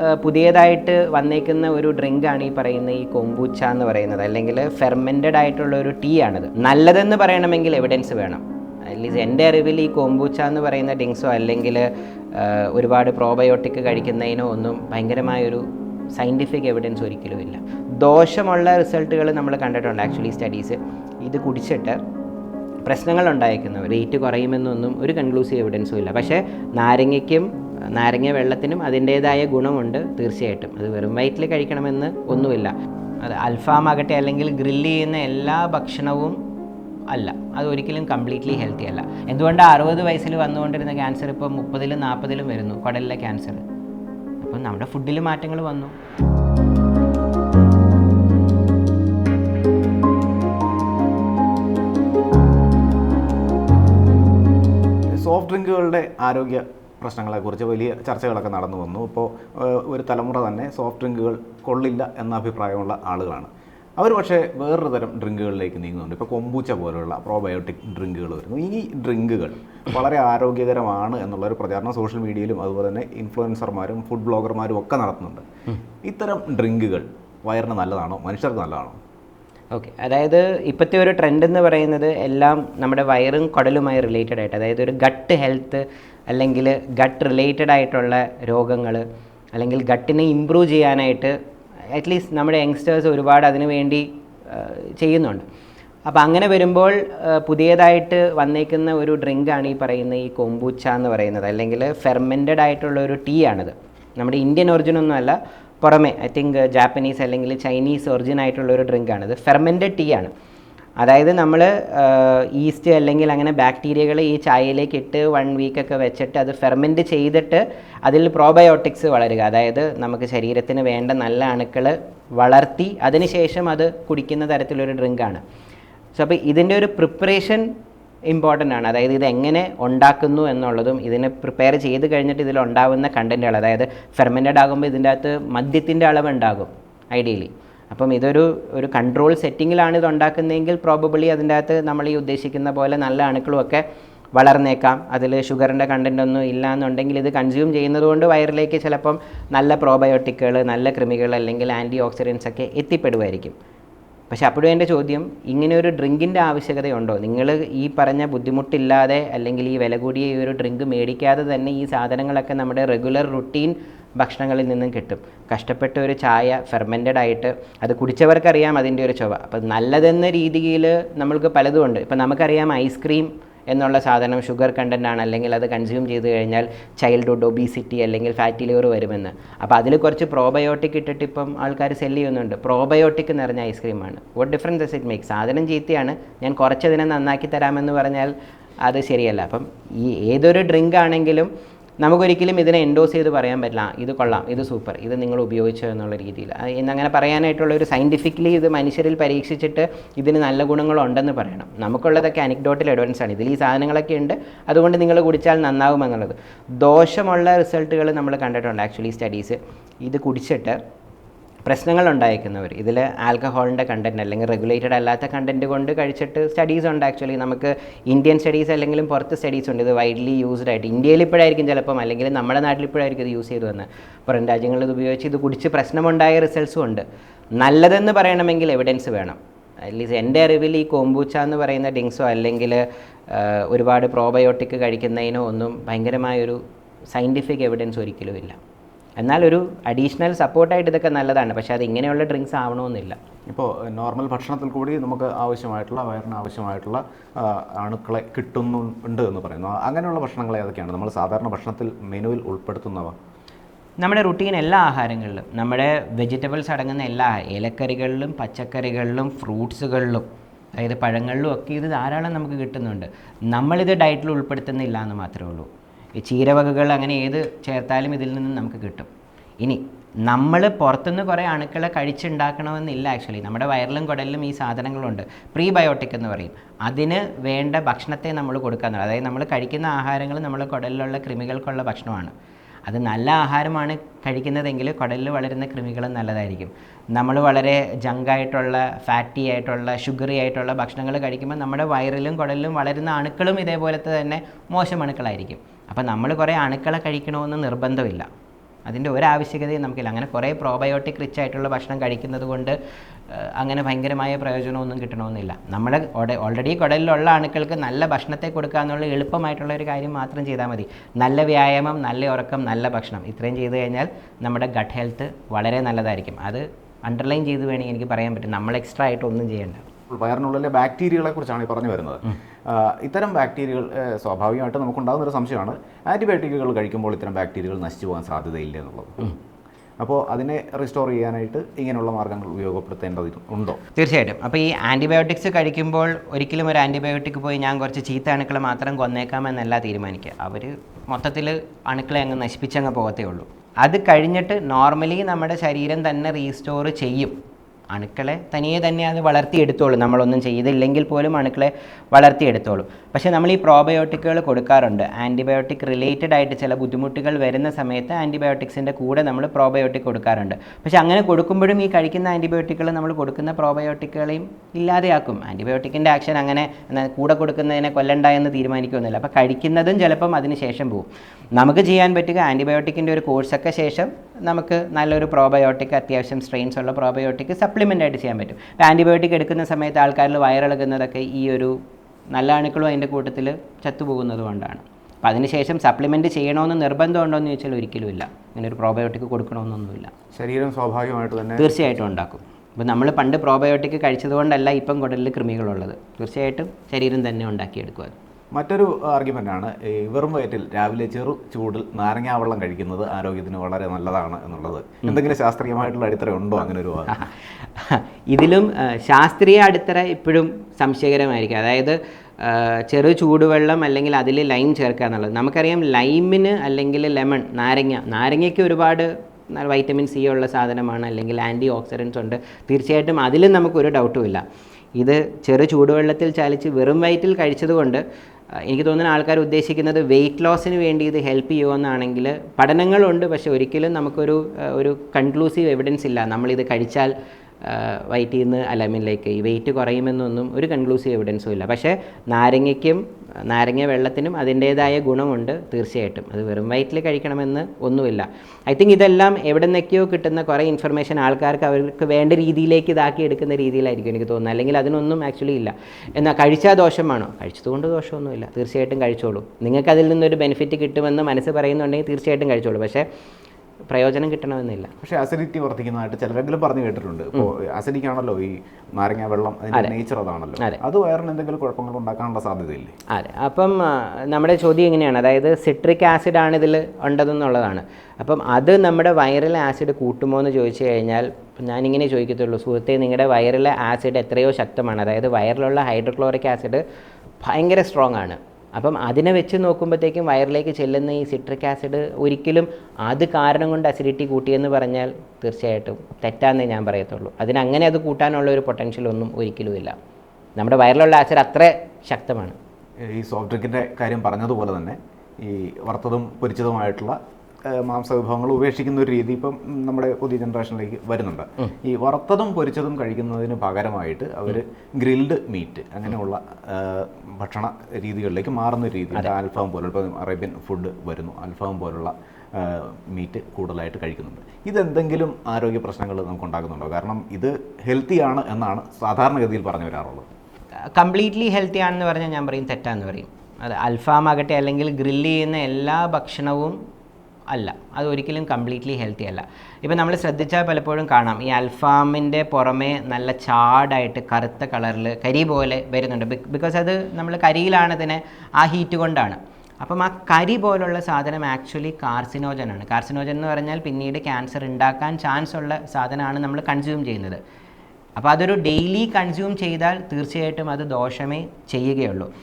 പുതിയതായിട്ട് വന്നേക്കുന്ന ഒരു ഡ്രിങ്ക് ആണ് ഈ പറയുന്ന ഈ കൊമ്പൂച്ച എന്ന് പറയുന്നത്. അല്ലെങ്കിൽ ഫെർമെന്റഡ് ആയിട്ടുള്ള ഒരു ടീ ആണിത്. നല്ലതെന്ന് പറയണമെങ്കിൽ എവിഡൻസ് വേണം. അറ്റ്ലീസ്റ്റ് എന്റെ അറിവിൽ ഈ കൊമ്പൂച്ച എന്ന് പറയുന്ന ഡ്രിങ്ക്സോ അല്ലെങ്കിൽ ഒരുപാട് പ്രോബയോട്ടിക് കഴിക്കുന്നതിനോ ഒന്നും ഭയങ്കരമായൊരു സയന്റിഫിക് എവിഡൻസ് ഒരിക്കലും ഇല്ല. ദോഷമുള്ള റിസൾട്ടുകൾ നമ്മൾ കണ്ടിട്ടുണ്ട് ആക്ച്വലി സ്റ്റഡീസ് ഇത് കുടിച്ചിട്ട് പ്രശ്നങ്ങൾ ഉണ്ടായേക്കുന്നു വെയിറ്റ് കുറയുമെന്നൊന്നും ഒരു കൺക്ലൂസീവ് എവിഡൻസും ഇല്ല. പക്ഷേ നാരങ്ങയ്ക്കും നാരങ്ങ വെള്ളത്തിനും അതിന്റേതായ ഗുണമുണ്ട് തീർച്ചയായിട്ടും. അത് വെറും വയറ്റിൽ കഴിക്കണമെന്ന് ഒന്നുമില്ല. അത് അൽഫാം ആകട്ടെ അല്ലെങ്കിൽ ഗ്രില്ല് ചെയ്യുന്ന എല്ലാ ഭക്ഷണവും അല്ല. അത് ഒരിക്കലും കംപ്ലീറ്റ്ലി ഹെൽത്തി അല്ല. എന്തുകൊണ്ടാണ് അറുപത് വയസ്സിൽ വന്നുകൊണ്ടിരുന്ന ക്യാൻസർ ഇപ്പോൾ മുപ്പതിലും നാൽപ്പതിലും വരുന്നു? കുടലിലെ ക്യാൻസർ. അപ്പം നമ്മുടെ ഫുഡിൽ മാറ്റങ്ങൾ വന്നു. സോഫ്റ്റ് ഡ്രിങ്കുകളുടെ ആരോഗ്യ പ്രശ്നങ്ങളെക്കുറിച്ച് വലിയ ചർച്ചകളൊക്കെ നടന്നു വന്നു. ഇപ്പോൾ ഒരു തലമുറ തന്നെ സോഫ്റ്റ് ഡ്രിങ്കുകൾ കൊള്ളില്ല എന്ന അഭിപ്രായമുള്ള ആളുകളാണ്. അവർ പക്ഷേ വേറൊരു തരം ഡ്രിങ്കുകളിലേക്ക് നീങ്ങുന്നുണ്ട്. ഇപ്പോൾ കൊമ്പൂച്ച പോലെയുള്ള പ്രോബയോട്ടിക് ഡ്രിങ്കുകൾ വരുന്നു. ഈ ഡ്രിങ്കുകൾ വളരെ ആരോഗ്യകരമാണ് എന്നുള്ളൊരു പ്രചാരണം സോഷ്യൽ മീഡിയയിലും അതുപോലെ തന്നെ ഇൻഫ്ലുവൻസർമാരും ഫുഡ് ബ്ലോഗർമാരും ഒക്കെ നടത്തുന്നുണ്ട്. ഇത്തരം ഡ്രിങ്കുകൾ വയറിന് നല്ലതാണോ? മനുഷ്യർക്ക് നല്ലതാണോ? ഓക്കെ അതായത് ഇപ്പോഴത്തെ ഒരു ട്രെൻഡ് എന്ന് പറയുന്നത് എല്ലാം നമ്മുടെ വയറും കുടലുമായി റിലേറ്റഡ് ആയിട്ട് അതായത് ഒരു ഗട്ട് ഹെൽത്ത് അല്ലെങ്കിൽ ഗട്ട് റിലേറ്റഡ് ആയിട്ടുള്ള രോഗങ്ങൾ അല്ലെങ്കിൽ ഗട്ടിനെ ഇമ്പ്രൂവ് ചെയ്യാനായിട്ട് അറ്റ്ലീസ്റ്റ് നമ്മുടെ യങ്സ്റ്റേഴ്സ് ഒരുപാട് അതിനു വേണ്ടി ചെയ്യുന്നുണ്ട്. അപ്പോൾ അങ്ങനെ വരുമ്പോൾ പുതിയതായിട്ട് വന്നേക്കുന്ന ഒരു ഡ്രിങ്കാണ് ഈ പറയുന്ന ഈ കൊമ്പൂച്ച എന്ന് പറയുന്നത് അല്ലെങ്കിൽ ഫെർമെന്റഡ് ആയിട്ടുള്ള ഒരു ടീ ആണിത്. നമ്മുടെ ഇന്ത്യൻ ഒറിജിൻ ഒന്നും അല്ല പുറമെ ഐ തിങ്ക് ജാപ്പനീസ് അല്ലെങ്കിൽ ചൈനീസ് ഒറിജിൻ ആയിട്ടുള്ള ഒരു ഇത് ഫെർമെന്റഡ് ടീ ആണ്. അതായത് നമ്മൾ ഈസ്റ്റ് അല്ലെങ്കിൽ അങ്ങനെ ബാക്ടീരിയകൾ ഈ ചായയിലേക്ക് ഇട്ട് വൺ വീക്കൊക്കെ വെച്ചിട്ട് അത് ഫെർമെന്റ് ചെയ്തിട്ട് അതിൽ പ്രോബയോട്ടിക്സ് വളരുക. അതായത് നമുക്ക് ശരീരത്തിന് വേണ്ട നല്ല അണുക്കൾ വളർത്തി അതിനുശേഷം അത് കുടിക്കുന്ന തരത്തിലൊരു ഡ്രിങ്കാണ് സോ അപ്പോൾ ഇതിന്റെ ഒരു പ്രിപ്പറേഷൻ ഇമ്പോർട്ടന്റ് ആണ്. അതായത് ഇത് എങ്ങനെ ഉണ്ടാക്കുന്നു എന്നുള്ളതും ഇതിനെ പ്രിപ്പയർ ചെയ്ത് കഴിഞ്ഞിട്ട് ഇതിൽ ഉണ്ടാകുന്ന കണ്ടന്റുകൾ അതായത് ഫെർമെന്റഡ് ആകുമ്പോൾ ഇതിന്റെ അകത്ത് മദ്യത്തിന്റെ അളവ് ഉണ്ടാകും ഐഡിയലി അപ്പം ഇതൊരു ഒരു കൺട്രോൾ സെറ്റിങ്ങിലാണ് ഇത് ഉണ്ടാക്കുന്നതെങ്കിൽ പ്രോബബിളി അതിന്റെ അകത്ത് നമ്മൾ ഈ ഉദ്ദേശിക്കുന്ന പോലെ നല്ല അണുക്കളുമൊക്കെ വളർന്നേക്കാം. അതിൽ ഷുഗറിന്റെ കണ്ടന്റ് ഒന്നും ഇല്ല എന്നുണ്ടെങ്കിൽ ഇത് കൺസ്യൂം ചെയ്യുന്നതുകൊണ്ട് വയറിലേക്ക് ചിലപ്പം നല്ല പ്രോബയോട്ടിക്കുകൾ നല്ല കൃമികൾ അല്ലെങ്കിൽ ആന്റി ഓക്സിഡൻസ് ഒക്കെ എത്തിപ്പെടുമായിരിക്കും. പക്ഷെ അപ്പോഴും എന്റെ ചോദ്യം ഇങ്ങനെ ഒരു ഡ്രിങ്കിന്റെ ആവശ്യകതയുണ്ടോ? നിങ്ങൾ ഈ പറഞ്ഞ ബുദ്ധിമുട്ടില്ലാതെ അല്ലെങ്കിൽ ഈ വില കൂടിയ ഈ ഒരു ഡ്രിങ്ക് മേടിക്കാതെ തന്നെ ഈ സാധനങ്ങളൊക്കെ നമ്മുടെ റെഗുലർ റുട്ടീൻ ഭക്ഷണങ്ങളിൽ നിന്നും കിട്ടും. കഷ്ടപ്പെട്ട ഒരു ചായ ഫെർമെന്റഡ് ആയിട്ട് അത് കുടിച്ചവർക്കറിയാം അതിന്റെ ഒരു ചൊവ. അപ്പം നല്ലതെന്ന രീതിയിൽ നമ്മൾക്ക് പലതും ഉണ്ട്. ഇപ്പം നമുക്കറിയാം ഐസ്ക്രീം എന്നുള്ള സാധനം ഷുഗർ കണ്ടന്റ് ആണ്. അല്ലെങ്കിൽ അത് കൺസ്യൂം ചെയ്ത് കഴിഞ്ഞാൽ ചൈൽഡ്ഹുഡ് ഒബീസിറ്റി അല്ലെങ്കിൽ ഫാറ്റി ലിവർ വരുമെന്ന്. അപ്പോൾ അതിൽ കുറച്ച് പ്രോബയോട്ടിക് ഇട്ടിട്ട് ഇപ്പം ആൾക്കാർ സെല്ല് ചെയ്യുന്നുണ്ട്. പ്രോബയോട്ടിക് നിറഞ്ഞ ഐസ്ക്രീമാണ് what difference does it make സാധനം ചീത്തയാണ്. ഞാൻ കുറച്ചതിനെ നന്നാക്കി തരാമെന്ന് പറഞ്ഞാൽ അത് ശരിയല്ല. അപ്പം ഈ ഏതൊരു ഡ്രിങ്ക് ആണെങ്കിലും നമുക്കൊരിക്കലും ഇതിനെ എൻഡോസ് ചെയ്ത് പറയാൻ പറ്റില്ല. ഇത് കൊള്ളാം ഇത് സൂപ്പർ ഇത് നിങ്ങൾ ഉപയോഗിച്ചോ എന്നുള്ള രീതിയിൽ. എന്നങ്ങനെ പറയാനായിട്ടുള്ള ഒരു സയന്റിഫിക്കലി ഇത് മനുഷ്യരിൽ പരീക്ഷിച്ചിട്ട് ഇതിന് നല്ല ഗുണങ്ങളുണ്ടെന്ന് പറയണം. നമുക്കുള്ളതൊക്കെ അനിക്ഡോട്ടൽ എവിഡൻസ് ആണ്. ഇതിൽ ഈ സാധനങ്ങളൊക്കെ ഉണ്ട്. അതുകൊണ്ട് നിങ്ങൾ കുടിച്ചാൽ നന്നാവും എന്നുള്ളത്. ദോഷമുള്ള റിസൾട്ടുകൾ നമ്മൾ കണ്ടിട്ടുണ്ട് ആക്ച്വലി സ്റ്റഡീസ് ഇത് കുടിച്ചിട്ട് പ്രശ്നങ്ങൾ ഉണ്ടായിരിക്കുന്നവർ ഇതിൽ ആൽക്കഹോളിന്റെ കണ്ടന്റ് അല്ലെങ്കിൽ റെഗുലേറ്റഡ് അല്ലാത്ത കണ്ടന്റ് കൊണ്ട് കഴിച്ചിട്ട് സ്റ്റഡീസ് ഉണ്ട് ആക്ച്വലി നമുക്ക് ഇന്ത്യൻ സ്റ്റഡീസ് അല്ലെങ്കിലും പുറത്ത് സ്റ്റഡീസ് ഉണ്ട്. ഇത് വൈഡ്ലി യൂസ്ഡ് ആയിട്ട്. ഇന്ത്യയിൽ ഇപ്പോഴായിരിക്കും ചിലപ്പം അല്ലെങ്കിൽ നമ്മുടെ നാട്ടിൽ ഇപ്പോഴായിരിക്കും ഇത് യൂസ് ചെയ്തു വന്ന്. പുറം രാജ്യങ്ങളിൽ ഇത് ഉപയോഗിച്ച് ഇത് കുടിച്ച് പ്രശ്നമുണ്ടായ റിസൾട്ട്സും ഉണ്ട്. നല്ലതെന്ന് പറയണമെങ്കിൽ എവിഡൻസ് വേണം. അറ്റ്ലീസ്റ്റ് എന്റെ അറിവിൽ ഈ കോമ്പൂച്ച എന്ന് പറയുന്ന ഡിങ്സോ അല്ലെങ്കിൽ ഒരുപാട് പ്രോബയോട്ടിക് കഴിക്കുന്നതിനോ ഒന്നും ഭയങ്കരമായൊരു സയന്റിഫിക് എവിഡൻസ് ഒരിക്കലും ഇല്ല. എന്നാൽ ഒരു അഡീഷണൽ സപ്പോർട്ടായിട്ട് ഇതൊക്കെ നല്ലതാണ്. പക്ഷേ അത് ഇങ്ങനെയുള്ള ഡ്രിങ്ക്സ് ആവണമെന്നില്ല. ഇപ്പോൾ നോർമൽ ഭക്ഷണത്തിൽ കൂടി നമുക്ക് ആവശ്യമായിട്ടുള്ള വയറിന് ആവശ്യമായിട്ടുള്ള അണുക്കളെ കിട്ടുന്നുണ്ട് എന്ന് പറയുന്നു. അങ്ങനെയുള്ള ഭക്ഷണങ്ങൾ ഏതൊക്കെയാണ്? നമ്മൾ സാധാരണ ഭക്ഷണത്തിൽ മെനുവിൽ ഉൾപ്പെടുത്തുന്നവ? നമ്മുടെ റുട്ടീൻ എല്ലാ ആഹാരങ്ങളിലും നമ്മുടെ വെജിറ്റബിൾസ് അടങ്ങുന്ന എല്ലാ ഇലക്കറികളിലും പച്ചക്കറികളിലും ഫ്രൂട്ട്സുകളിലും അതായത് പഴങ്ങളിലും ഒക്കെ ഇത് ധാരാളം നമുക്ക് കിട്ടുന്നുണ്ട്. നമ്മളിത് ഡയറ്റിൽ ഉൾപ്പെടുത്തുന്നില്ല എന്ന് മാത്രമേ ഉള്ളൂ. ഈ ചീരവകകൾ അങ്ങനെ ഏത് ചേർത്താലും ഇതിൽ നിന്ന് നമുക്ക് കിട്ടും. ഇനി നമ്മൾ പുറത്തുനിന്ന് കുറേ അണുക്കളെ കഴിച്ചുണ്ടാക്കണമെന്നില്ല ആക്ച്വലി നമ്മുടെ വയറിലും കുടലിലും ഈ സാധനങ്ങളുണ്ട്. പ്രീബയോട്ടിക് എന്ന് പറയും. അതിന് വേണ്ട ഭക്ഷണത്തെ നമ്മൾ കൊടുക്കാന്നുള്ളത് അതായത് നമ്മൾ കഴിക്കുന്ന ആഹാരങ്ങൾ നമ്മൾ കുടലിലുള്ള കൃമികൾക്കുള്ള ഭക്ഷണമാണ്. അത് നല്ല ആഹാരമാണ് കഴിക്കുന്നതെങ്കിൽ കുടലിൽ വളരുന്ന കൃമികളും നല്ലതായിരിക്കും. നമ്മൾ വളരെ ജങ്കായിട്ടുള്ള ഫാറ്റി ആയിട്ടുള്ള ഷുഗറി ആയിട്ടുള്ള ഭക്ഷണങ്ങൾ കഴിക്കുമ്പോൾ നമ്മുടെ വയറിലും കുടലിലും വളരുന്ന അണുക്കളും ഇതേപോലത്തെ തന്നെ മോശം അണുക്കളായിരിക്കും. അപ്പോൾ നമ്മൾ കുറേ അണുക്കളെ കഴിക്കണമെന്ന് നിർബന്ധമില്ല. അതിന്റെ ഒരാവശ്യകതയും നമുക്കില്ല. അങ്ങനെ കുറേ പ്രോബയോട്ടിക് റിച്ച് ആയിട്ടുള്ള ഭക്ഷണം കഴിക്കുന്നത് കൊണ്ട് അങ്ങനെ ഭയങ്കരമായ പ്രയോജനമൊന്നും കിട്ടണമെന്നില്ല. നമ്മൾ ഓൾറെഡി കുടലിലുള്ള അണുക്കൾക്ക് നല്ല ഭക്ഷണത്തെ കൊടുക്കുക എന്നുള്ള എളുപ്പമായിട്ടുള്ള ഒരു കാര്യം മാത്രം ചെയ്താൽ മതി. നല്ല വ്യായാമം നല്ല ഉറക്കം നല്ല ഭക്ഷണം. ഇത്രയും ചെയ്തു കഴിഞ്ഞാൽ നമ്മുടെ ഗട്ട് ഹെൽത്ത് വളരെ നല്ലതായിരിക്കും. അത് അണ്ടർലൈൻ ചെയ്ത് വേണമെങ്കിൽ എനിക്ക് പറയാൻ പറ്റും. നമ്മൾ എക്സ്ട്രാ ആയിട്ട് ഒന്നും ചെയ്യേണ്ട. വയറിനുള്ളിലെ ബാക്ടീരിയകളെ കുറിച്ചാണ് ഈ പറഞ്ഞു വരുന്നത്. ഇത്തരം ബാക്ടീരിയകൾ സ്വാഭാവികമായിട്ട് നമുക്ക് ഉണ്ടാകുന്ന ഒരു സംശയമാണ്. ആന്റിബയോട്ടിക്കുകൾ കഴിക്കുമ്പോൾ ഇത്തരം ബാക്ടീരിയകൾ നശിച്ചു പോകാൻ സാധ്യതയില്ല എന്നുള്ളത്. അപ്പോൾ അതിനെ റിസ്റ്റോർ ചെയ്യാനായിട്ട് ഇങ്ങനെയുള്ള മാർഗങ്ങൾ ഉപയോഗപ്പെടുത്തേണ്ടത് ഉണ്ടോ? തീർച്ചയായിട്ടും. അപ്പോൾ ഈ ആന്റിബയോട്ടിക്സ് കഴിക്കുമ്പോൾ ഒരിക്കലും ഒരു ആന്റിബയോട്ടിക് പോയി ഞാൻ കുറച്ച് ചീത്ത അണുക്കളെ മാത്രം കൊന്നേക്കാമെന്നല്ല തീരുമാനിക്കുക. അവർ മൊത്തത്തിൽ അണുക്കളെ അങ്ങ് നശിപ്പിച്ചങ്ങ് പോകത്തേ ഉള്ളൂ. അത് കഴിഞ്ഞിട്ട് നോർമലി നമ്മുടെ ശരീരം തന്നെ റീസ്റ്റോർ ചെയ്യും. അണുക്കളെ തനിയെ തന്നെ അത് വളർത്തിയെടുത്തോളും. നമ്മളൊന്നും ചെയ്തില്ലെങ്കിൽ പോലും അണുക്കളെ വളർത്തിയെടുത്തോളും. പക്ഷേ നമ്മൾ ഈ പ്രോബയോട്ടിക്കുകൾ കൊടുക്കാറുണ്ട്. ആന്റിബയോട്ടിക് റിലേറ്റഡ് ആയിട്ട് ചില ബുദ്ധിമുട്ടുകൾ വരുന്ന സമയത്ത് ആന്റിബയോട്ടിക്സിന്റെ കൂടെ നമ്മൾ പ്രോബയോട്ടിക് കൊടുക്കാറുണ്ട്. പക്ഷേ അങ്ങനെ കൊടുക്കുമ്പോഴും ഈ കഴിക്കുന്ന ആന്റിബയോട്ടിക്കുകൾ നമ്മൾ കൊടുക്കുന്ന പ്രോബയോട്ടിക്കുകളെയും ഇല്ലാതെയാക്കും. ആന്റിബയോട്ടിക്കിന്റെ ആക്ഷൻ അങ്ങനെ കൂടെ കൊടുക്കുന്നതിനെ കൊല്ലണ്ട എന്ന് തീരുമാനിക്കുമെന്നില്ല അപ്പോൾ കഴിക്കുന്നതും ചിലപ്പം അതിന് ശേഷം പോകും നമുക്ക് ചെയ്യാൻ പറ്റുക ആന്റിബയോട്ടിക്കിന്റെ ഒരു കോഴ്സൊക്കെ ശേഷം നമുക്ക് നല്ലൊരു പ്രോബയോട്ടിക് അത്യാവശ്യം സ്ട്രെയിൻസ് ഉള്ള പ്രോബയോട്ടിക് സപ്ലിമെന്റ് ആയിട്ട് ചെയ്യാൻ പറ്റും. ആന്റിബയോട്ടിക് എടുക്കുന്ന സമയത്ത് ആൾക്കാരിൽ വയറിളകുന്നതൊക്കെ ഈ ഒരു നല്ല അണുക്കളും അതിന്റെ കൂട്ടത്തിൽ ചത്തുപോകുന്നത് കൊണ്ടാണ്. അപ്പോൾ അതിനുശേഷം സപ്ലിമെന്റ് ചെയ്യണമെന്ന് നിർബന്ധമുണ്ടോ എന്ന് ചോദിച്ചാൽ ഒരിക്കലും ഇല്ല. ഇങ്ങനെ ഒരു പ്രോബയോട്ടിക് കൊടുക്കണമെന്നൊന്നുമില്ല ശരീരം സ്വാഭാവികമായിട്ട് തന്നെ തീർച്ചയായിട്ടും ഉണ്ടാക്കും. അപ്പോൾ നമ്മൾ പണ്ട് പ്രോബയോട്ടിക് കഴിച്ചതുകൊണ്ടല്ല ഇപ്പം കുടലിൽ കൃമികളുള്ളത്. തീർച്ചയായിട്ടും ശരീരം തന്നെ ഉണ്ടാക്കിയെടുക്കും അത്. മറ്റൊരു ആർഗ്യുമെന്റ് ആണ് ഈ വെറും വയറ്റിൽ രാവിലെ ചെറു ചൂടിൽ നാരങ്ങാവെള്ളം കഴിക്കുന്നത് ആരോഗ്യത്തിന് വളരെ നല്ലതാണ് എന്നുള്ളത്. എന്തെങ്കിലും ശാസ്ത്രീയമായിട്ടുള്ള അടിത്തറ ഉണ്ടോ അങ്ങനെ ഒരു? ഇതിലും ശാസ്ത്രീയ അടിത്തറ ഇപ്പോഴും സംശയകരമായിരിക്കും. അതായത് ചെറു ചൂടുവെള്ളം അല്ലെങ്കിൽ അതിൽ ലൈം ചേർക്കുക എന്നുള്ളത്. നമുക്കറിയാം ലൈമിന് അല്ലെങ്കിൽ ലെമൺ നാരങ്ങ നാരങ്ങയ്ക്ക് ഒരുപാട് വൈറ്റമിൻ സി ഉള്ള സാധനമാണ് അല്ലെങ്കിൽ ആന്റി ഓക്സിഡൻസ് ഉണ്ട്. തീർച്ചയായിട്ടും അതിലും നമുക്കൊരു ഡൗട്ടും ഇല്ല. ഇത് ചെറു ചൂടുവെള്ളത്തിൽ ചാലിച്ച് വെറും വയറ്റിൽ കഴിച്ചതുകൊണ്ട് എനിക്ക് തോന്നുന്ന ആൾക്കാർ ഉദ്ദേശിക്കുന്നത് വെയിറ്റ് ലോസിന് വേണ്ടി ഇത് ഹെൽപ്പ് ചെയ്യുമെന്നാണെങ്കിൽ പഠനങ്ങളുണ്ട് പക്ഷേ ഒരിക്കലും നമുക്കൊരു ഒരു കൺക്ലൂസീവ് എവിഡൻസ് ഇല്ല. നമ്മളിത് കഴിച്ചാൽ വയറ്റിൽ നിന്ന് അല്ല ഈ വെയിറ്റ് കുറയുമെന്നൊന്നും ഒരു കൺക്ലൂസീവ് എവിഡൻസും ഇല്ല. പക്ഷേ നാരങ്ങയ്ക്കും നാരങ്ങ വെള്ളത്തിനും അതിന്റേതായ ഗുണമുണ്ട് തീർച്ചയായിട്ടും. അത് വെറും വയറ്റിൽ കഴിക്കണമെന്ന് ഒന്നുമില്ല. ഐ തിങ്ക് ഇതെല്ലാം എവിടെ നിന്നൊക്കെയോ കിട്ടുന്ന കുറേ ഇൻഫർമേഷൻ ആൾക്കാർക്ക് അവർക്ക് വേണ്ട രീതിയിലേക്ക് ഇതാക്കി എടുക്കുന്ന രീതിയിലായിരിക്കും എനിക്ക് തോന്നുന്നത്. അല്ലെങ്കിൽ അതിനൊന്നും ആക്ച്വലി ഇല്ല. എന്നാൽ കഴിച്ചാൽ ദോഷമാണോ? കഴിച്ചതുകൊണ്ട് ദോഷമൊന്നുമില്ല. തീർച്ചയായിട്ടും കഴിച്ചോളൂ. നിങ്ങൾക്ക് അതിൽ നിന്നൊരു ബെനിഫിറ്റ് കിട്ടുമെന്ന് മനസ്സ് പറയുന്നുണ്ടെങ്കിൽ തീർച്ചയായിട്ടും കഴിച്ചോളൂ. പക്ഷേ പ്രയോജനം കിട്ടണമെന്നില്ല. പക്ഷേ അസിഡിറ്റി വർദ്ധിക്കുന്നതായിട്ട് ചിലരെങ്കിലും പറഞ്ഞു കേട്ടിട്ടുണ്ട്. ഇപ്പോൾ അസിഡിക് ആണല്ലോ ഈ നാരങ്ങ വെള്ളം അതിന്റെ നേച്ചർ അതാണല്ലോ. അതെ. അത് വയറിന് എന്തെങ്കിലും കുഴപ്പങ്ങൾ ഉണ്ടാക്കാനുള്ള സാധ്യതയില്ലേ? അതെ. അപ്പം നമ്മുടെ ചോദ്യം എങ്ങനെയാണ് അതായത് സിട്രിക് ആസിഡ് ആണ് ഇതിൽ ഉണ്ടതെന്നുള്ളതാണ് അപ്പം അത് നമ്മുടെ വയറിലെ ആസിഡ് കൂട്ടുമോ എന്ന് ചോദിച്ചു കഴിഞ്ഞാൽ ഞാനിങ്ങനെ ചോദിക്കത്തുള്ളൂ. സുഹൃത്തെ നിങ്ങളുടെ വയറിലെ ആസിഡ് എത്രയോ ശക്തമാണ്. അതായത് വയറിലുള്ള ഹൈഡ്രോക്ലോറിക് ആസിഡ് ഭയങ്കര സ്ട്രോങ് ആണ്. അപ്പം അതിനെ വെച്ച് നോക്കുമ്പോഴത്തേക്കും വയറിലേക്ക് ചെല്ലുന്ന ഈ സിട്രിക് ആസിഡ് ഒരിക്കലും അത് കാരണം കൊണ്ട് അസിഡിറ്റി കൂട്ടിയെന്ന് പറഞ്ഞാൽ തീർച്ചയായിട്ടും തെറ്റാന്നേ ഞാൻ പറയത്തുള്ളൂ. അതിനങ്ങനെ അത് കൂട്ടാനുള്ള ഒരു പൊട്ടൻഷ്യൽ ഒന്നും ഒരിക്കലുമില്ല. നമ്മുടെ വയറിലുള്ള ആസിഡ് അത്ര ശക്തമാണ്. ഈ സോഫ്റ്റ് ഡ്രിങ്കിന്റെ കാര്യം പറഞ്ഞതുപോലെ തന്നെ ഈ വറുത്തതും പൊരിച്ചതുമായിട്ടുള്ള മാംസവിഭവങ്ങൾ ഉപേക്ഷിക്കുന്ന ഒരു രീതി ഇപ്പം നമ്മുടെ പുതിയ ജനറേഷനിലേക്ക് വരുന്നുണ്ട്. ഈ വറുത്തതും പൊരിച്ചതും കഴിക്കുന്നതിന് പകരമായിട്ട് അവർ ഗ്രിൽഡ് മീറ്റ് അങ്ങനെയുള്ള ഭക്ഷണ രീതികളിലേക്ക് മാറുന്ന ഒരു രീതി അൽഫാം പോലുള്ള ഇപ്പം അറേബ്യൻ ഫുഡ് വരുന്നു അൽഫാം പോലുള്ള മീറ്റ് കൂടുതലായിട്ട് കഴിക്കുന്നുണ്ട്. ഇതെന്തെങ്കിലും ആരോഗ്യ പ്രശ്നങ്ങൾ നമുക്ക് ഉണ്ടാക്കുന്നുണ്ടോ കാരണം ഇത് ഹെൽത്തിയാണ് എന്നാണ് സാധാരണഗതിയിൽ പറഞ്ഞു വരാറുള്ളത്. കംപ്ലീറ്റ്ലി ഹെൽത്തി ആണെന്ന് പറഞ്ഞാൽ ഞാൻ പറയും തെറ്റാന്ന് പറയും. അത് അൽഫാം ആകട്ടെ അല്ലെങ്കിൽ ഗ്രില്ല് ചെയ്യുന്ന എല്ലാ ഭക്ഷണവും അല്ല അത് ഒരിക്കലും കംപ്ലീറ്റ്ലി ഹെൽത്തി അല്ല. ഇപ്പം നമ്മൾ ശ്രദ്ധിച്ചാൽ പലപ്പോഴും കാണാം ഈ അൽഫാമിന്റെ പുറമേ നല്ല ചാടായിട്ട് കറുത്ത കളറിൽ കരി പോലെ വരുന്നുണ്ട്. ബിക്കോസ് അത് നമ്മൾ കരിയിലാണ് ഇതിനെ ആ ഹീറ്റ് കൊണ്ടാണ്. അപ്പം ആ കരി പോലുള്ള സാധനം ആക്ച്വലി കാർസിനോജൻ ആണ്. കാർസിനോജൻ എന്ന് പറഞ്ഞാൽ പിന്നീട് ക്യാൻസർ ഉണ്ടാക്കാൻ ചാൻസ് ഉള്ള സാധനമാണ് നമ്മൾ കൺസ്യൂം ചെയ്യുന്നത്. അപ്പോൾ അതൊരു ഡെയിലി കൺസ്യൂം ചെയ്താൽ തീർച്ചയായിട്ടും അത് ദോഷമേ ചെയ്യുകയുള്ളൂ.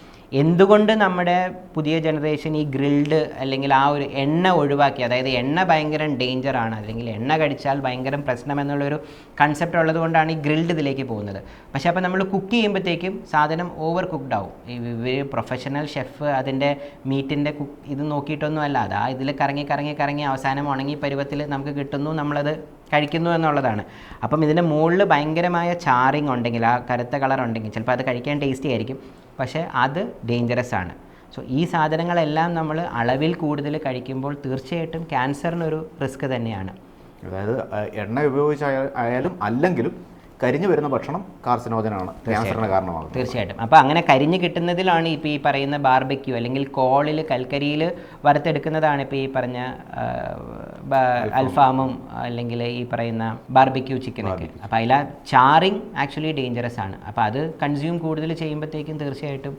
എന്തുകൊണ്ട് നമ്മുടെ പുതിയ ജനറേഷൻ ഈ ഗ്രിൽഡ് അല്ലെങ്കിൽ ആ ഒരു എണ്ണ ഒഴിവാക്കി അതായത് എണ്ണ ഭയങ്കര ഡേഞ്ചറാണ് അല്ലെങ്കിൽ എണ്ണ കടിച്ചാൽ ഭയങ്കര പ്രശ്നം എന്നുള്ളൊരു കൺസെപ്റ്റ് ഉള്ളത് കൊണ്ടാണ് ഈ ഗ്രിൽഡ് ഇതിലേക്ക് പോകുന്നത്. പക്ഷേ അപ്പോൾ നമ്മൾ കുക്ക് ചെയ്യുമ്പോഴത്തേക്കും സാധനം ഓവർ കുക്ക്ഡ് ആവും. ഇവർ പ്രൊഫഷണൽ ഷെഫ് അതിന്റെ മീറ്റിന്റെ കുക്ക് ഇത് നോക്കിയിട്ടൊന്നും അല്ല. അതാ ഇതിൽ കറങ്ങി കറങ്ങി കറങ്ങി അവസാനം ഉണങ്ങി പരുവത്തിൽ നമുക്ക് കിട്ടുന്നു നമ്മളത് കഴിക്കുന്നു എന്നുള്ളതാണ്. അപ്പം ഇതിന്റെ മുകളിൽ ഭയങ്കരമായ ചാറിങ് ഉണ്ടെങ്കിൽ ആ കറുത്ത കളർ ഉണ്ടെങ്കിൽ ചിലപ്പോൾ അത് കഴിക്കാൻ ടേസ്റ്റി ആയിരിക്കും. പക്ഷേ അത് ഡേഞ്ചറസ് ആണ്. സോ ഈ സാധനങ്ങളെല്ലാം നമ്മൾ അളവിൽ കൂടുതൽ കഴിക്കുമ്പോൾ തീർച്ചയായിട്ടും ക്യാൻസറിനൊരു റിസ്ക് തന്നെയാണ്. അതായത് എണ്ണ ഉപയോഗിച്ചായാലും അല്ലെങ്കിലും കരിഞ്ഞു വരുന്ന ഭക്ഷണം കാർസിനോജനാണ്. ക്യാൻസറിന് കാരണമാകുന്നത്. തീർച്ചയായിട്ടും. അപ്പോൾ അങ്ങനെ കരിഞ്ഞു കിട്ടുന്നതിലാണ് ഇപ്പോൾ ഈ പറയുന്ന ബാർബക്യൂ അല്ലെങ്കിൽ കോളിൽ കൽക്കരിയിൽ വറുത്തെടുക്കുന്നതാണ് ഇപ്പോൾ ഈ പറഞ്ഞ അൽഫാമും. അല്ലെങ്കിൽ ഈ പറയുന്ന ബാർബക്യൂ ചിക്കനൊക്കെ. അപ്പോൾ അതിൽ ചാറിങ് ആക്ച്വലി ഡേഞ്ചറസ് ആണ്. അപ്പോൾ അത് കൺസ്യൂം കൂടുതൽ ചെയ്യുമ്പോഴത്തേക്കും തീർച്ചയായിട്ടും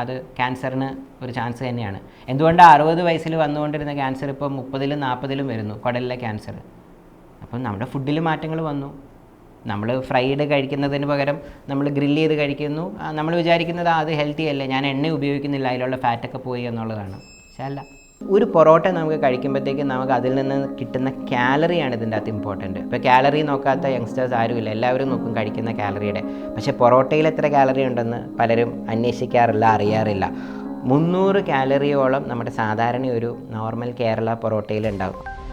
അത് ക്യാൻസറിന് ഒരു ചാൻസ് തന്നെയാണ്. എന്തുകൊണ്ടാണ് അറുപത് വയസ്സിൽ വന്നുകൊണ്ടിരുന്ന ക്യാൻസർ ഇപ്പോൾ മുപ്പതിലും നാൽപ്പതിലും വരുന്നു കുടലിലെ ക്യാൻസർ. അപ്പം നമ്മുടെ ഫുഡിൽ മാറ്റങ്ങൾ വന്നു. നമ്മൾ ഫ്രൈഡ് കഴിക്കുന്നതിന് പകരം നമ്മൾ ഗ്രിൽ ചെയ്ത് കഴിക്കുന്നു. നമ്മൾ വിചാരിക്കുന്നത് അത് ഹെൽത്തി അല്ലേ? ഞാൻ എണ്ണ ഉപയോഗിക്കുന്നില്ല അതിലുള്ള ഫാറ്റൊക്കെ പോയി എന്നുള്ളതാണ്. പക്ഷേ അല്ല. ഒരു പൊറോട്ട നമുക്ക് കഴിക്കുമ്പോഴത്തേക്കും നമുക്ക് അതിൽ നിന്ന് കിട്ടുന്ന കാലറിയാണ് ഇതിന്റെ അകത്ത് ഇമ്പോർട്ടന്റ് ഇപ്പോൾ കാലറി നോക്കാത്ത യങ്സ്റ്റേഴ്സ് ആരുമില്ല. എല്ലാവരും നോക്കും കഴിക്കുന്ന കാലറിയുടെ പക്ഷേ പൊറോട്ടയിൽ എത്ര കാലറി ഉണ്ടെന്ന് പലരും അന്വേഷിക്കാറില്ല അറിയാറില്ല. മുന്നൂറ് കാലറിയോളം നമ്മുടെ സാധാരണ ഒരു നോർമൽ കേരള പൊറോട്ടയിൽ ഉണ്ടാവും.